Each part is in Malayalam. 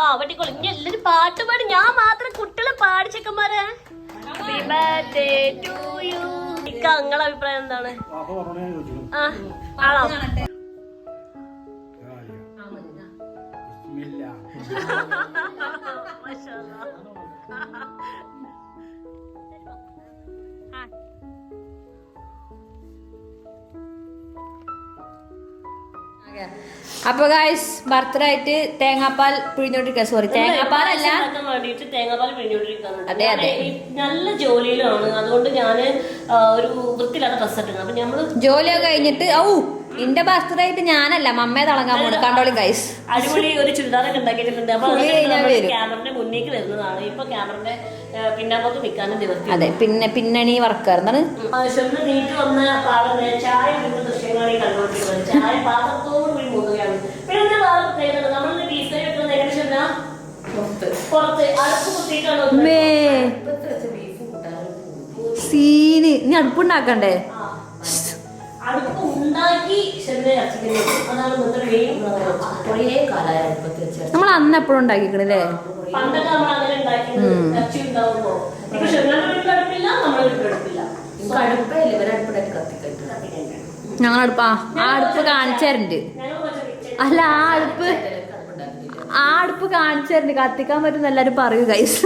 ആ വെട്ടിക്കോളി. ഇനി എല്ലാരും പാട്ട് പാടി. ഞാൻ മാത്രം കുട്ടികളെ പാടി ചെക്കന്മാരെ. Happy birthday to you. ഇക്ക നിങ്ങളെ അഭിപ്രായം എന്താണ്? ആ ആണോ മാഷാ അല്ലാ. അപ്പൊ ഗായ്സ് ബർത്ത്ഡേ ആയിട്ട് തേങ്ങാപ്പാൽ പിഴിഞ്ഞോണ്ടിരിക്കുക സോറി തേങ്ങാപ്പാലല്ല. വേണ്ടിയിട്ട് തേങ്ങാപ്പാൽ അതെ, അതെ. നല്ല ജോലിയിലാണ്. അതുകൊണ്ട് ഞാൻ ഒരു വൃത്തിയിലാണ് ഡ്രസ് അപ്പൊ നമ്മൾ ജോലിയൊക്കെ കഴിഞ്ഞിട്ട് ഔ ഇന്റെ ബർത്ത്ഡേ ആയിട്ട് ഞാനല്ല മമ്മയെ തിളങ്ങാൻ പോണു. കണ്ടോളി ഗൈസ് അടിപൊളി ഒരു ചുരിദാറൊക്കെ ഉണ്ടാക്കിയിട്ടുണ്ട്. അപ്പൊ ക്യാമറന്റെ മുന്നേക്ക് വരുന്നതാണ്. ഇപ്പൊ ക്യാമറന്റെ പിന്നാമ്പത്ത് നിൽക്കാനും അതെ പിന്നെ പിന്നണി വർക്കർ എന്നാണ് നീറ്റ് വന്ന ചായ ഈ കണ്ടുകൊണ്ടിരിക്കുന്നത്. ചായ പാത്രത്തോട് കൂടി മുങ്ങുകയാണ് പിന്നെ വേറെ പ്രത്യേകത? നമ്മൾ ബീഫ് വെക്കുന്നത് ഏകദേശം എന്താ? പുറത്ത്. അടുപ്പ് കുത്തിയിട്ടാണ് സീന്. നീ അടുപ്പുണ്ടാക്കണ്ടേ? അടുപ്പ് ഉണ്ടാക്കി. അതാണ് കുറേ അടുപ്പത്ത് വെച്ച് നമ്മൾ അന്ന് എപ്പോഴും ഉണ്ടാക്കിക്കണല്ലേ പണ്ടൊക്കെ നമ്മൾ അങ്ങനെ ഉണ്ടാക്കിയത് ഇറച്ചി ഉണ്ടാവുമ്പോ. വീട്ടിൽ അടുപ്പില്ല നമ്മുടെ വീട്ടിൽ അടുപ്പില്ല. അടുപ്പേ ഇല്ല. ഇവരെ അടുപ്പിടായിട്ട് കത്തിക്കഴിഞ്ഞു കത്തിക്കണ്ട. ഞങ്ങൾ അടുപ്പ് ആ അടുപ്പ് കാണിച്ചു തരണ്ട് ഞങ്ങൾ കുറച്ച് കിച്ചൺ അല്ല ആ അടുപ്പ് ആ അടുപ്പ് കാണിച്ചുതരണ്ട് കത്തിക്കാൻ പറ്റുന്ന എല്ലാരും പറയൂ ഗൈസ്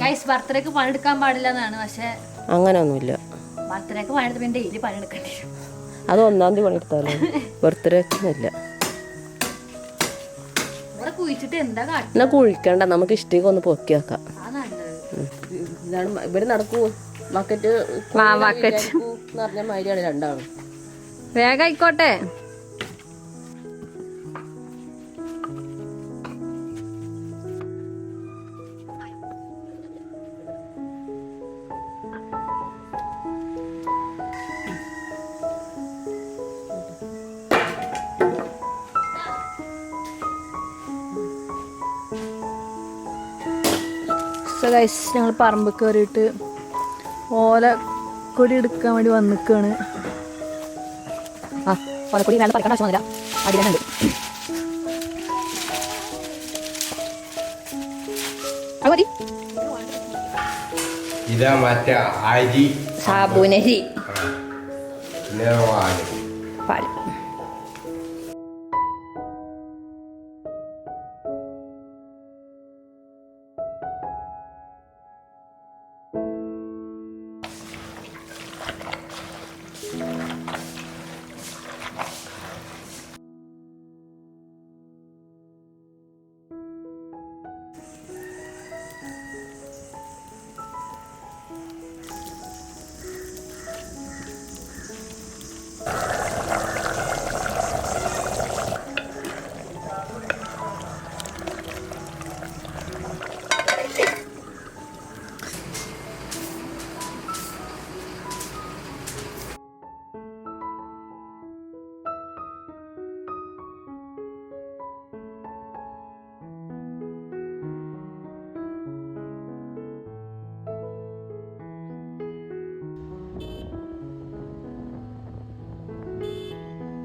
ഗൈസ് ബർത്ത്ഡേക്ക് പണിയെടുക്കാൻ പാടില്ല എന്നാണ് പക്ഷെ അങ്ങനെയൊന്നുമില്ല ബർത്ത്ഡേക്ക് പണിയെടുത്ത് പിന്നെ ഡെയിലി പണിയെടുക്കേണ്ടി വരും. അത് ഒന്നാം തീയതി പണിയെടുത്താലോ? ബർത്ത്ഡേ ഒന്നുമില്ല. ഇവിടെ കുഴിച്ചിട്ട് എന്താ എന്നാ കുഴിക്കണ്ട നമുക്ക് ഇഷ്ടേക്ക് ഒന്ന് പൊക്കി വെക്കാം ഇവിടെ നടക്കൂ ബക്കറ്റ് വാ, bucket. എന്ന് പറഞ്ഞ മാതിരിയാണ് രണ്ടാളും വേഗം ആയിക്കോട്ടെ ഞങ്ങൾ പറമ്പ് കയറിയിട്ട് ഓല കൊടി എടുക്കാൻ വേണ്ടി വന്നിക്കാണ്. ആ ഓലക്കൊടി വേണ്ട പറിക്കേണ്ട ആവശ്യം വന്നില്ല അടിയിലുണ്ട് അത് മതി. ഇതാ മറ്റേ അരി. സാബുനരി. പിന്നെ പാൽ. പാൽ.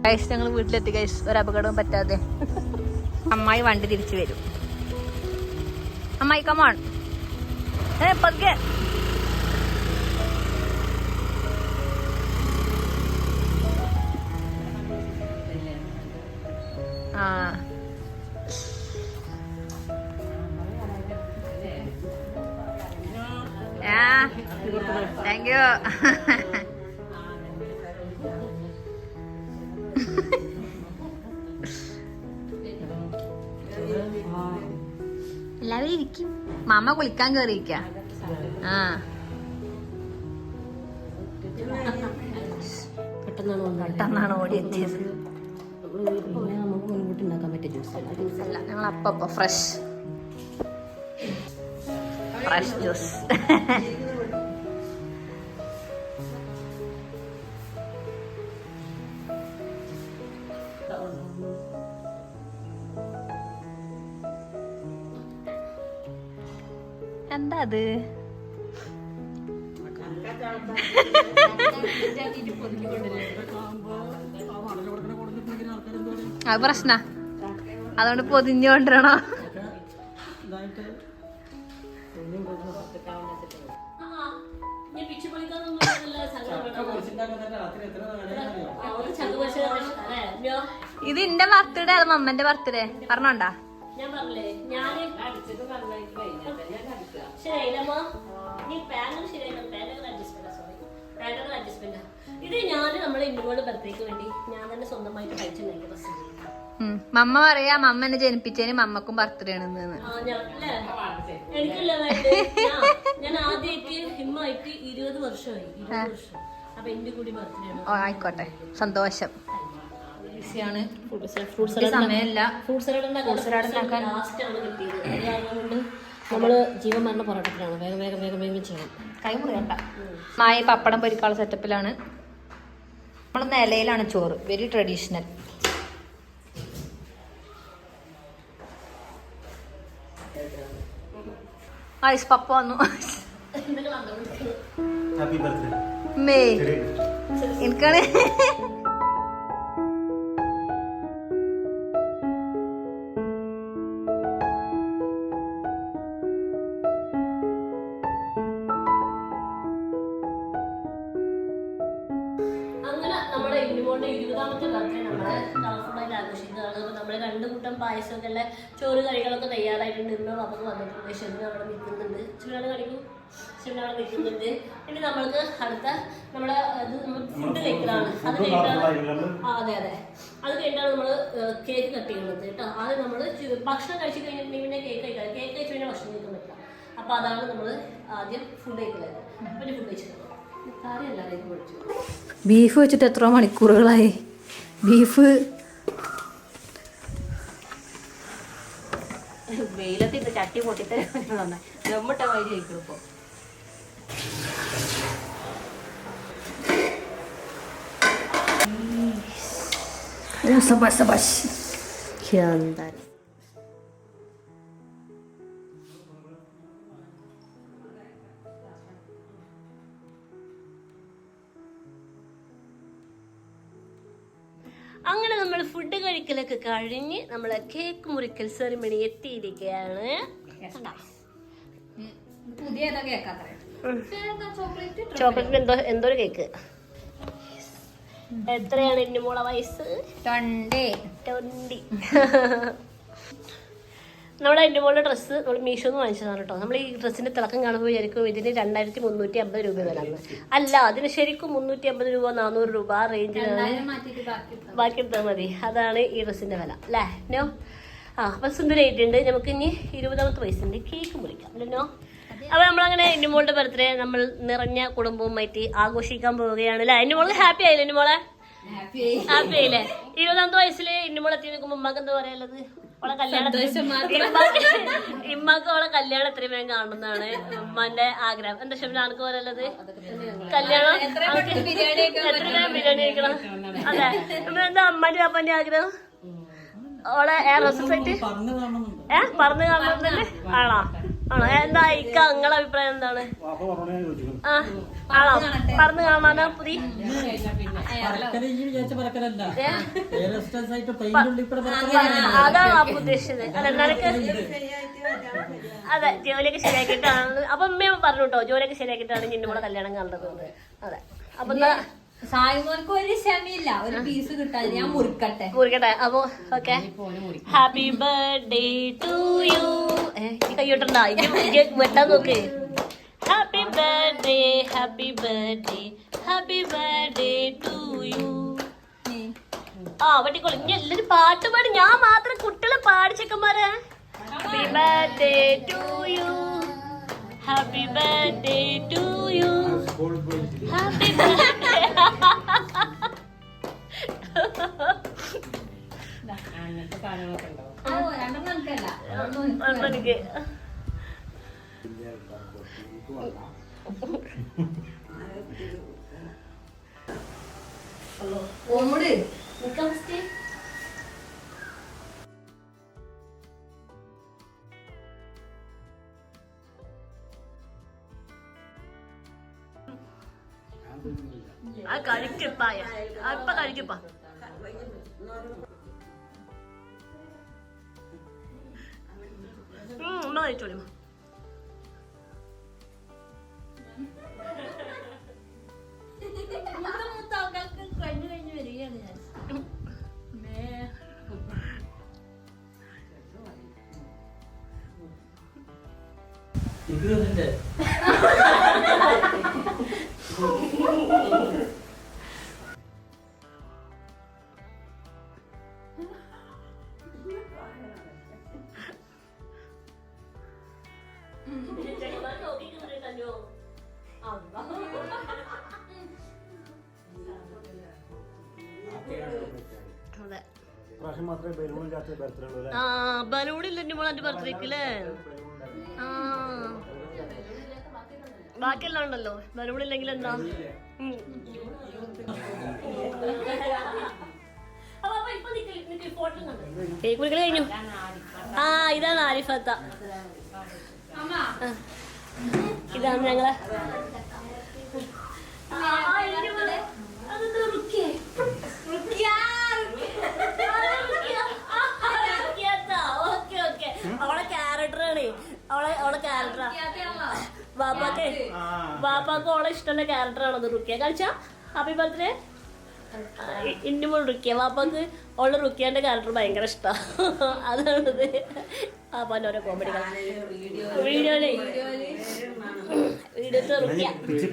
ഗൈസ് ഞങ്ങൾ വീട്ടിലെത്തി ഗൈസ് ഒരു അപകടവും പറ്റാതെ. അമ്മായി വണ്ടി തിരിച്ചു വരും. അമ്മായി കമോൺ പതുക്കെ. ആ. താങ്ക് യു എല്ലാവരും ഇരിക്കും. മാമ കുളിക്കാൻ കേറിയിരിക്ക. ആ. പെട്ടെന്നാണ് ഓടി എത്തിയത്. അല്ല ഞങ്ങൾ അപ്പപ്പോ ഫ്രഷ്. Fresh juice. എന്താ അത് അത് പ്രശ്ന. അതുകൊണ്ട് പൊതിഞ്ഞു കൊണ്ടിരണോ ഞാൻ ഇത് എന്റെ ബർത്ത്ഡേ അത് മമ്മന്റെ ബർത്ത്ഡേ പറഞ്ഞോണ്ടാ. ഞാൻ പറഞ്ഞില്ലേ? ഞാൻ ശരിയായില്ലമ്മ നീ പാനൽ ശരിയായില്ല panel adjustment sorry panel adjustment ഇത് ഞാൻ നമ്മളെ ഇന്നുകൊണ്ട് ബർത്ത്ഡേക്ക് വേണ്ടി ഞാൻ തന്നെ സ്വന്തമായിട്ട് ബസ്. മമ്മ പറയാ മമ്മ എന്നെ ജനിപ്പിച്ചതിന് മമ്മക്കും ബർത്ത്ഡേ ആണെന്ന് ആ ഞാൻ ആദ്യമായിട്ട് ഹിമ്മായിട്ട് ഇരുപത് വർഷമായി ഇരുപത് വർഷം. അപ്പൊ എന്റെ കൂടി ബർത്ത്ഡേ ആയിക്കോട്ടെ. സന്തോഷം. ബിസിയാണ് ഫ്രൂട്ട് സലാഡ് സമയമില്ല. ഫ്രൂട്ട് സലാഡ് ഉണ്ടാക്കാൻ ലാസ്റ്റ് ആണ് കിട്ടിയത്. അത് നമ്മൾ ജീവൻ മരണ പോരാട്ടത്തിലാണ്. വേഗം വേഗം വേഗം വേഗം ചെയ്യണം. കൈ മുറിയണ്ട മായ പപ്പടം പൊരിക്കാനുള്ള സെറ്റപ്പിലാണ്. നമ്മൾ നിലയിലാണ് ചോറ്. വെരി ട്രഡീഷണൽ ഐസ് പപ്പ വന്നു. ഹാപ്പി ബർത്ത്ഡേ മേ എനിക്കാണ് നമ്മുടെ ഇന്നുകൊണ്ട് ഇരുപതാമത്തെ ബർത്ത്ഡേ നമ്മുടെ കളർഫുള്ളായിട്ട് ആഘോഷിക്കുന്നതാണ് അപ്പോൾ നമ്മൾ രണ്ട് കൂട്ടം പായസമൊക്കെ ഉള്ള ചോറ് കറികളൊക്കെ തയ്യാറായിട്ടുണ്ട്. ഇന്ന് നമുക്ക് വന്നിട്ടുണ്ട്. ശരി അവിടെ നിൽക്കുന്നുണ്ട്. ചൂടാണ് കഴിക്കും ശിവനാണ് നിൽക്കുന്നുണ്ട്. ഇനി നമ്മൾക്ക് അടുത്ത നമ്മുടെ ഇത് നമ്മൾ ഫുഡ് കഴിക്കലാണ്. അത് കഴിഞ്ഞിട്ടാണ് ആ, അതെ അതെ. അത് കഴിഞ്ഞാണ് നമ്മൾ കേക്ക് കട്ട് ചെയ്യുന്നത് കേട്ടോ. ആദ്യം നമ്മൾ ഭക്ഷണം കഴിച്ചു കഴിഞ്ഞിട്ടുണ്ടെങ്കിൽ പിന്നെ കേക്ക് കഴിക്കാം കേക്ക് കഴിച്ചു കഴിഞ്ഞാൽ ഭക്ഷണം കഴിക്കാൻ പറ്റില്ല. അപ്പോൾ അതാണ് നമ്മൾ ആദ്യം ഫുഡ് കഴിക്കുന്നത് പിന്നെ ഫുഡ് കഴിച്ചത് ബീഫ് വെച്ചിട്ട് എത്ര മണിക്കൂറുകളായി. ബീഫ്. വെയിലത്തിട്ട് ചട്ടി പൊട്ടിത്തരാൻ ദമ്മിട്ട വഴി കഴിക്കും ഇപ്പൊ. അങ്ങനെ ഫുഡ് കഴിക്കലൊക്കെ കഴിഞ്ഞ് നമ്മളെ കേക്ക് മുറിക്കൽ സെറിമണി എത്തിയിരിക്കുകയാണ്. ചോക്ലേറ്റ് എന്തോ എന്തോ ഒരു കേക്ക് എത്രയാണ് എന്റെ മോളെ വയസ്സ്? ട്വന്റി ട്വന്റി നമ്മുടെ എന്റെ മോളുടെ ഡ്രസ്സ് നമ്മൾ മീഷോന്ന് വാങ്ങിച്ചതാണ് കേട്ടോ നമ്മൾ ഈ ഡ്രസ്സിന്റെ തിളക്കം കാണുമ്പോൾ വിചാരിക്കും ഇതിന് രണ്ടായിരത്തി മുന്നൂറ്റി അമ്പത് രൂപ വരാന്ന് അല്ല അതിന് ശരിക്കും മുന്നൂറ്റി അമ്പത് രൂപ നാനൂറ് രൂപ ആ റേഞ്ചിലാണ് ബാക്കി എടുത്താൽ മതി. അതാണ് ഈ ഡ്രസ്സിന്റെ വില അല്ലേ? നോ? ആ അപ്പം സുന്ദരമായിട്ടുണ്ട് നമുക്ക് ഇനി ഇരുപതാമത്തെ വയസ്സിന്റെ കേക്ക് മുറിക്കാം അല്ലേ അപ്പൊ നമ്മളങ്ങനെ ഇന്നുമോളുടെ ബർത്ത്ഡേ നമ്മൾ നിറഞ്ഞ കുടുംബവും കുടുംബവുമായിട്ട് ആഘോഷിക്കാൻ പോവുകയാണ് അല്ലേ? ഇന്നുമോൾ ഹാപ്പി ആയില്ലേ ഇന്നുമോളെ ഹാപ്പി ആയില്ലേ? ഇരുപതാമത്തെ വയസ്സിൽ എന്റെ മോളെത്തി നിൽക്കുമ്പോ ഉമ്മക്ക് എന്താ പറയാനുള്ളത്? ഓളെ കല്യാണം ഇമ്മാക്ക് ഓളെ കല്യാണം എത്രയും വേഗം കാണുന്നതാണ് ഉമ്മന്റെ ആഗ്രഹം. എന്താ ഷെഫിന് ആർക്ക് പറയാനുള്ളത് കല്യാണം? എത്ര വേഗം ബിരിയാണി കഴിക്കണം? അതെ. എന്താ അമ്മന്റെ അപ്പന്റെ ആഗ്രഹം? ഓളെ എയർ ഹോസ്റ്റസായിട്ട് ഏഹ് പറഞ്ഞു കാണുന്നുണ്ടല്ലേ ആണോ? ആണോ? എന്താ ഇക്ക നിങ്ങളെ അഭിപ്രായം എന്താണ്? വാപ്പ പറഞ്ഞ ഞാൻ ചോദിച്ചു. ആ ആണോ? പറഞ്ഞു കാണാനാ പുതി. അതാണ് അപ്പൊ ഉദ്ദേശിച്ചത്. അല്ല നിനക്ക് അതെ ജോലിയൊക്കെ ശരിയാക്കിയിട്ടാണ്. അപ്പൊ അമ്മ പറഞ്ഞു കേട്ടോ ജോലിയൊക്കെ ശരിയാക്കിയിട്ടാണ് നിന്റെ കൂടെ കല്യാണം കണ്ടത് അതെ. അപ്പൊ എന്നാ സായിമോൻക്ക് ഒരു ക്ഷമയില്ല ഒരു പീസ് കിട്ടാതെ ഞാൻ മുറിക്കട്ടെ. മുറിക്കട്ടെ. അപ്പൊ okay. Happy birthday to you കൈയ്യോട്ടണ്ട വെട്ടാൻ നോക്ക്. Happy birthday happy birthday happy birthday to you ആ വെട്ടിക്കോളി. ഇനി എല്ലാരും പാട്ട് പാടി. ഞാൻ മാത്രം കുട്ടികളെ പാടി ചെക്കന്മാരെ happy birthday to you happy birthday to you happy birthday ഓമട് നിക്കാം ഫസ്റ്റ് ഉള്ളൂ ആ ബലൂണില്ല ബർത്ത്ഡേക്ക് അല്ലേ? ആ. ബാക്കിയെല്ലാം ഉണ്ടല്ലോ ബലൂണില്ലെങ്കിൽ എന്താ കഴിഞ്ഞു ആ ഇതാണ് ആരിഫത്ത. ഇതാണ് ഞങ്ങളെ. അവളെ ക്യാരക്ടറാണ് അവളെ അവളെ ക്യാരക്ടറാ ബാപ്പാക്ക്. ബാപ്പാക്ക് അവളെ ഇഷ്ടമുള്ള ക്യാരക്ടറാണ് റുക്കിയ. കളിച്ചാ ഹാപ്പി ബർത്ത്ഡേ ഇന്നുമ്പോൾ റുക്കിയ. ബാപ്പാക്ക് അവളുടെ റുക്കിയാന്റെ ക്യാരക്ടർ ഭയങ്കര ഇഷ്ടാ. അതാണത്. ബാപ്പാന്റെ ഓരോ കോമഡി വീഡിയോയിലേ. വീഡിയോത്തെ റുക്കിയ. പിച്ച്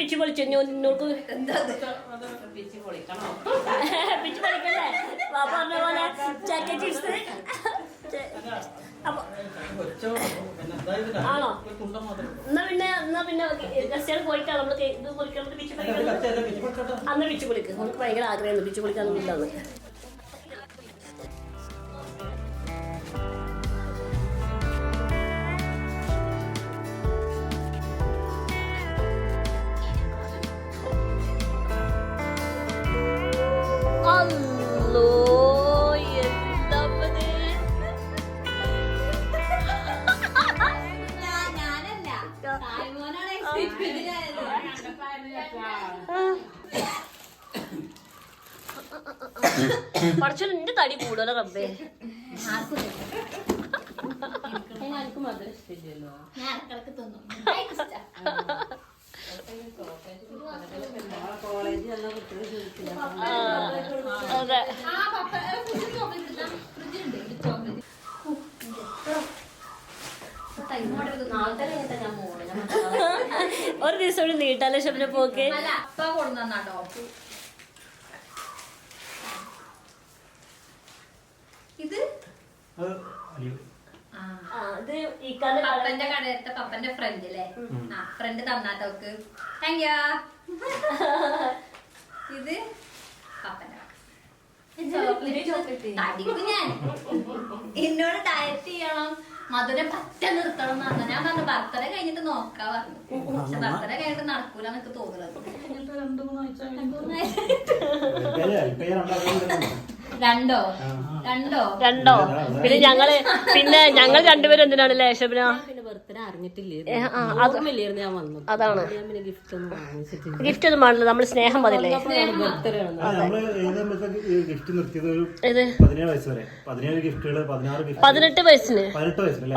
പിച്ച് പൊളിച്ചു. നിന്നോൾക്ക് പിച്ച് പൊളിക്കല്ലേ? വാപ്പ പറഞ്ഞ പോലെ ചക്ക ചിപ്സ് അപ്പൊ ആണോ? എന്നാ പിന്നെ എന്നാ പിന്നെ ഗസ്റ്റുകൾ പോയിട്ടാണ് നമ്മൾ കേ- ഇത് പൊളിക്കാൻ വേണ്ടി പിച്ച് അന്ന് പിച്ച് പൊളിക്ക് നമുക്ക് ഭയങ്കര ആഗ്രഹമായിരുന്നു പിച്ച് ഇല്ലാന്ന് കഴിഞ്ഞിട്ട് ഞാൻ തടി കൂടുതലോ മറ്റന്നാളെ ഒരു ദിവസം കൂടി ശബ്ദം ശബന പോക്ക്. അല്ല അപ്പ കൊടുന്നാട്ടോ ഇത് അത് കട- പപ്പന്റെ കടയത്തെ പപ്പന്റെ ഫ്രണ്ട് അല്ലേ ആ ഫ്രണ്ട് തന്നാട്ടോക്ക് താങ്ക് യു ഇത് പപ്പന്റെ തടിക്കും ഞാൻ. എന്നോട് ഡയറ്റ് ചെയ്യണം. മധുരം പറ്റ നിർത്തണം എന്ന് പറഞ്ഞു. ഞാൻ പറഞ്ഞു ബർത്ത്ഡേ കഴിഞ്ഞിട്ട് നോക്കാ പറഞ്ഞു. പക്ഷെ ബർത്ത്ഡേ കഴിഞ്ഞിട്ട് നടക്കൂല എന്നൊക്കെ തോന്നുന്നത്. രണ്ടോ? രണ്ടോ? രണ്ടോ? പിന്നെ ഞങ്ങൾ പിന്നെ ഞങ്ങൾ രണ്ടുപേരും എന്തിനാണ് ലേശബിന ബർത്ത്ഡേ അതാണ്. ഗിഫ്റ്റ് ഒന്നും വേണല്ലോ നമ്മൾ സ്നേഹം മതില്ലേ നമ്മൾ പതിനെട്ട് വയസ്സിന്?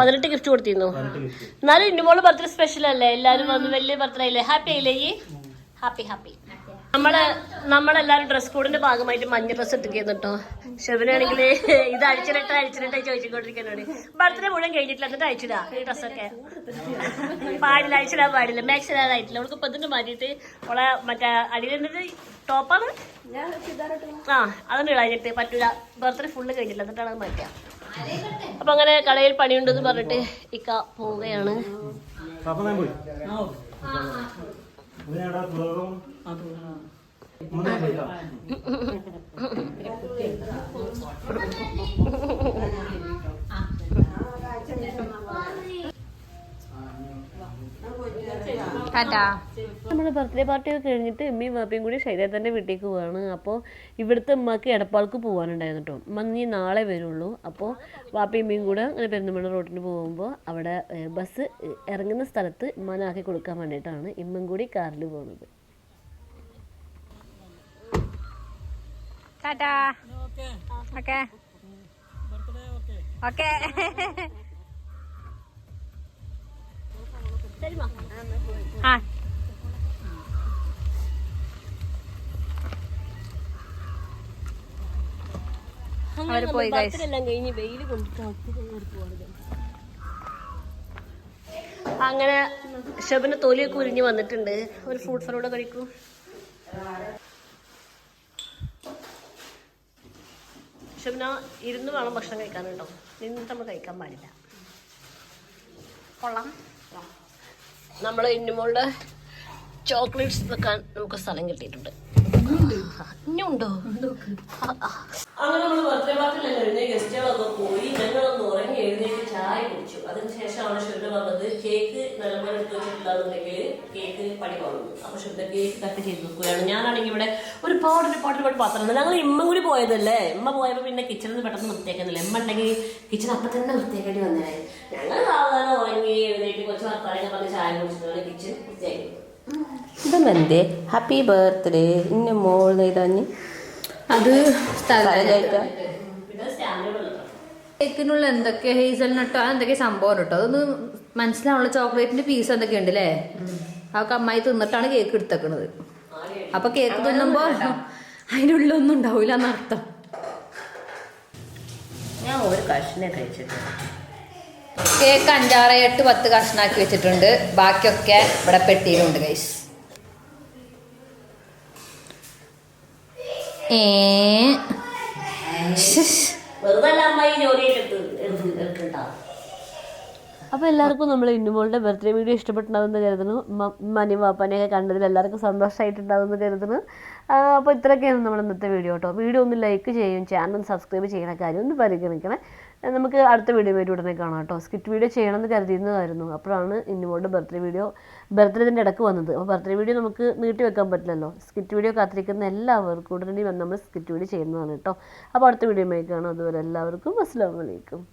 പതിനെട്ട് ഗിഫ്റ്റ് കൊടുത്തിരുന്നു? എന്നാലും ഇന്നുമോൾ ബർത്ത്ഡേ സ്പെഷ്യൽ അല്ലേ? എല്ലാരും വന്ന് വലിയ ബർത്ത്ഡേ അല്ലേ ഹാപ്പി ആയില്ലേ ഈ? ഹാപ്പി ഹാപ്പി നമ്മൾ നമ്മളെല്ലാരും ഡ്രസ് കോഡിന്റെ ഭാഗമായിട്ട് മഞ്ഞ ഡ്രസ് ഇട്ടിരിക്കുന്നു കേട്ടോ ശിവനാണെങ്കിൽ ഇത് അഴിച്ചിട്ട് അഴിച്ചിട്ട് ചോദിച്ചുകൊണ്ടിരിക്കാനാണ് ബർത്ത്ഡേ മുഴുവൻ കഴിഞ്ഞിട്ടില്ല എന്നിട്ട് അയച്ചിടാ ഈ ഡ്രസ്സൊക്കെ പാടില്ല അയച്ചിടാൻ പാടില്ല. മാക്സ് ഇടാതായിട്ടില്ല അവൾക്ക് ഇപ്പൊ ഇതിന് മാറ്റിയിട്ട് ഓളെ മറ്റേ അടിയിൽ എന്നിട്ട് ടോപ്പാണ് ആ അതൊന്നും ഇടാഞ്ഞിട്ട് പറ്റൂല. ബർത്ത്ഡേ ഫുള്ള് കഴിഞ്ഞില്ല എന്നിട്ടാണ് അത് മാറ്റുക അപ്പൊ അങ്ങനെ കടയിൽ പണിയുണ്ടെന്ന് പറഞ്ഞിട്ട് ഇക്ക പോവുകയാണ്. നമ്മുടെ ബർത്ത്ഡേ പാർട്ടി ഒക്കെ കഴിഞ്ഞിട്ട് ഉമ്മയും വാപ്പയും കൂടി ശൈലജന്റെ വീട്ടിലേക്ക് പോവാണ്. അപ്പോൾ ഇവിടുത്തെ ഉമ്മക്ക് എടപ്പാൾക്ക് പോകാനുണ്ടായിരുന്നു കേട്ടോ ഉമ്മ നീ നാളെ വരുള്ളൂ. അപ്പോൾ വാപ്പയും ഉമ്മയും കൂടെ അങ്ങനെ പെരുന്തമണ്ണ റോഡിന് പോകുമ്പോൾ അവിടെ ബസ് ഇറങ്ങുന്ന സ്ഥലത്ത് ഉമ്മാനാക്കി കൊടുക്കാൻ വേണ്ടിയിട്ടാണ് ഇമ്മയും കൂടി കാറിൽ പോകുന്നത്. ടാറ്റാ ഓക്കെ ഓക്കെ ശരിമാ ആ അവർ പോയി, അങ്ങനെ ഷബിന് തൊലിയൊക്കെ ഉരിഞ്ഞ് വന്നിട്ടുണ്ട്. ഒരു ഫ്രൂട്ട് ഫലൂടെ കഴിക്കൂ. ഷബിന ഇരുന്ന് വേണം ഭക്ഷണം കഴിക്കാൻ കേട്ടോ. നിന്നിട്ട് നമ്മൾ കഴിക്കാൻ പാടില്ല. കൊള്ളാം. നമ്മൾ ഇന്നുമോളുടെ ചോക്ലേറ്റ്സ് വെക്കാൻ നമുക്ക് സ്ഥലം കിട്ടിയിട്ടുണ്ട്. ഇനിയുണ്ടോ അങ്ങനെ നമ്മൾ ബർത്ത്ഡേ ഗസ്റ്റുകളൊക്കെ പോയി ഞങ്ങളൊന്ന് ഉറങ്ങി എഴുന്നേറ്റ് ചായ കുടിച്ചു. അതിനുശേഷമാണ് പണി പോകുന്നു അപ്പൊ ഷുഡ് കേക്ക് കട്ട് ചെയ്ത് വെക്കുകയാണ്. ഞാനാണെങ്കിൽ ഇവിടെ ഒരു പാടിന് പാട്ടിന് പാട്ട് പാത്രം ഞങ്ങൾ ഇമ്മ കൂടി പോയതല്ലേ? ഇമ്മ പോയപ്പോ പിന്നെ കിച്ചണിൽ നിന്ന് പെട്ടെന്ന് വൃത്തിയാക്കുന്നില്ല ഇമ്മ ഉണ്ടെങ്കിൽ കിച്ചൺ അപ്പൊ തന്നെ വൃത്തിയാക്കേണ്ടി വന്നേ. ഞങ്ങൾ സാധാരണ ഉറങ്ങി എഴുന്നേറ്റ് കുറച്ച് വർത്താനൊക്കെ പറഞ്ഞ് ചായ കുടിച്ചിട്ടാണ് കിച്ചൺ വൃത്തിയാക്കി. ഇതെന്തേ ഹാപ്പി ബർത്ത്ഡേ ഇന്ന മോൾ ഇതാഞ്ഞ് അത് കേക്കിനുള്ള എന്തൊക്കെ ഹേസൽ നട്ടോ എന്തൊക്കെ സംഭവം കേട്ടോ അതൊന്ന് മനസ്സിലാവുള്ള ചോക്ലേറ്റിന്റെ പീസ് എന്തൊക്കെ ഉണ്ട് അല്ലേ ആ അമ്മായി തിന്നിട്ടാണ് കേക്ക് എടുത്തേക്കണത്. അപ്പൊ കേക്ക് തിന്നുമ്പോ അതിന്റെ ഉള്ളിലൊന്നും ഉണ്ടാവില്ല എന്നർത്ഥം. ഞാൻ ഒരു കഷ്ണേ കഴിച്ചിട്ടുണ്ട് കേക്ക് അഞ്ചാറ് എട്ട് പത്ത് കഷ്ണാക്കി വെച്ചിട്ടുണ്ട്. ബാക്കിയൊക്കെ ഇവിടെ പെട്ടിയിലുണ്ട് ഗൈസ് ഏ. വെറുതെ അമ്മായി ജോലി എടുക്കണ്ടാവും അപ്പോൾ എല്ലാവർക്കും നമ്മൾ ഇന്നുമോളുടെ ബർത്ത്ഡേ വീഡിയോ ഇഷ്ടപ്പെട്ടുണ്ടാവുമെന്ന് കരുതുന്നു. മനി വാപ്പാനെയൊക്കെ കണ്ടതിൽ എല്ലാവർക്കും സന്തോഷമായിട്ടുണ്ടാവുമെന്ന് കരുതുന്നു. അപ്പോൾ ഇത്രയൊക്കെയാണ് നമ്മുടെ ഇന്നത്തെ വീഡിയോ കേട്ടോ വീഡിയോ ഒന്ന് ലൈക്ക് ചെയ്യും ചാനൽ സബ്സ്ക്രൈബ് ചെയ്യണ കാര്യം ഒന്ന് പരിഗണിക്കണേ. നമുക്ക് അടുത്ത വീഡിയോ വരും ഉടനെ കാണാം കേട്ടോ സ്കിറ്റ് വീഡിയോ ചെയ്യണമെന്ന് കരുതിയിരുന്നതായിരുന്നു. അപ്പോഴാണ് ഇന്നുമോളുടെ ബർത്ത്ഡേ വീഡിയോ ബർത്ത്ഡേതിന്റെ ഇടയ്ക്ക് വന്നത്. അപ്പോൾ ബർത്ത്ഡേ വീഡിയോ നമുക്ക് നീട്ടി വെക്കാൻ പറ്റില്ലല്ലോ. സ്കിറ്റ് വീഡിയോ കാത്തിരിക്കുന്ന എല്ലാവർക്കും ഉടനടി നമ്മൾ സ്കിറ്റ് വീഡിയോ ചെയ്യുന്നതാണ് കേട്ടോ അപ്പോൾ അടുത്ത വീഡിയോ കാണാം. അതുപോലെ എല്ലാവർക്കും അസ്സാം വലൈക്കും